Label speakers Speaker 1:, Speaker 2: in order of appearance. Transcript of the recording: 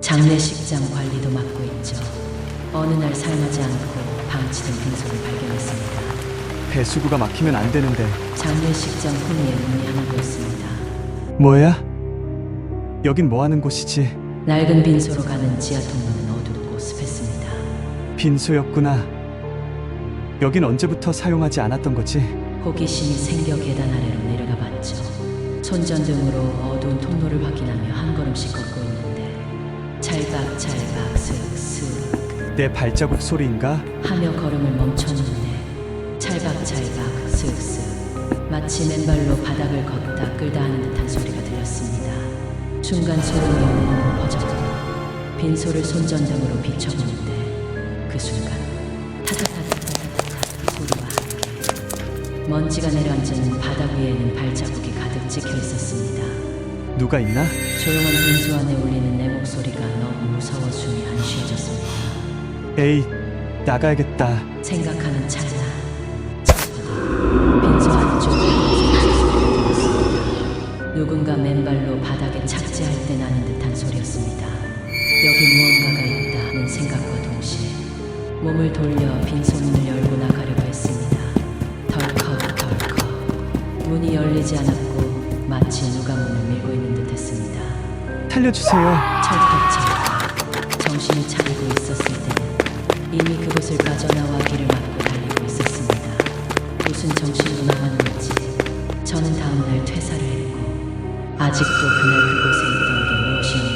Speaker 1: 장례식장 관리도 맡고 있죠. 어느 날 삶하지 않고 방치된 빈소를 발견했습니다.
Speaker 2: 배수구가 막히면 안 되는데
Speaker 1: 장례식장 후미에 문이 하나 보였습니다.
Speaker 2: 뭐야? 여긴 뭐 하는 곳이지?
Speaker 1: 낡은 빈소로 가는 지하 통로는 어둡고 습했습니다.
Speaker 2: 빈소였구나. 여긴 언제부터 사용하지 않았던 거지?
Speaker 1: 호기심이 생겨 계단 아래로 봤죠. 손전등으로 어두운 통로를 확인하며 한 걸음씩 걷고 있는데 찰박찰박 슥슥
Speaker 2: 내 발자국 소리인가?
Speaker 1: 하며 걸음을 멈췄는데 찰박찰박 슥슥 마치 맨발로 바닥을 걷다 끌다 하는 듯한 소리가 들렸습니다. 순간 소름이 온몸으로 퍼졌고 빈소를 손전등으로 비춰보는데 그 순간 타타타타타타타 소리와 함께 먼지가 내려앉은 바닥 위에는 발자국 이 가득 찍혀 있었습니다.
Speaker 2: 누가 있나?
Speaker 1: 조용한 빈소 안에 울리는 내 목소리가 너무 무서워 숨이 안 쉬어졌습니다.
Speaker 2: 에이, 나가야겠다.
Speaker 1: 생각하는 찰나 빈소 들렸습니다. 누군가 맨발로 바닥에 착지할 때 나는 듯한 소리였습니다. 여기 무언가가 있다는 생각과 동시에 몸을 돌려 빈소문을 열고 나가 열리지 않았고 마치 누가 문을 밀고 있는 듯했습니다.
Speaker 2: 살려주세요.
Speaker 1: 철떡철떡 정신을 차리고 있었을 때는 이미 그곳을 빠져나와 길을 막고 달리고 있었습니다. 무슨 정신으로 나갔는지 저는 다음날 퇴사를 했고 아직도 그날 그곳에 있던 게 무엇이었는지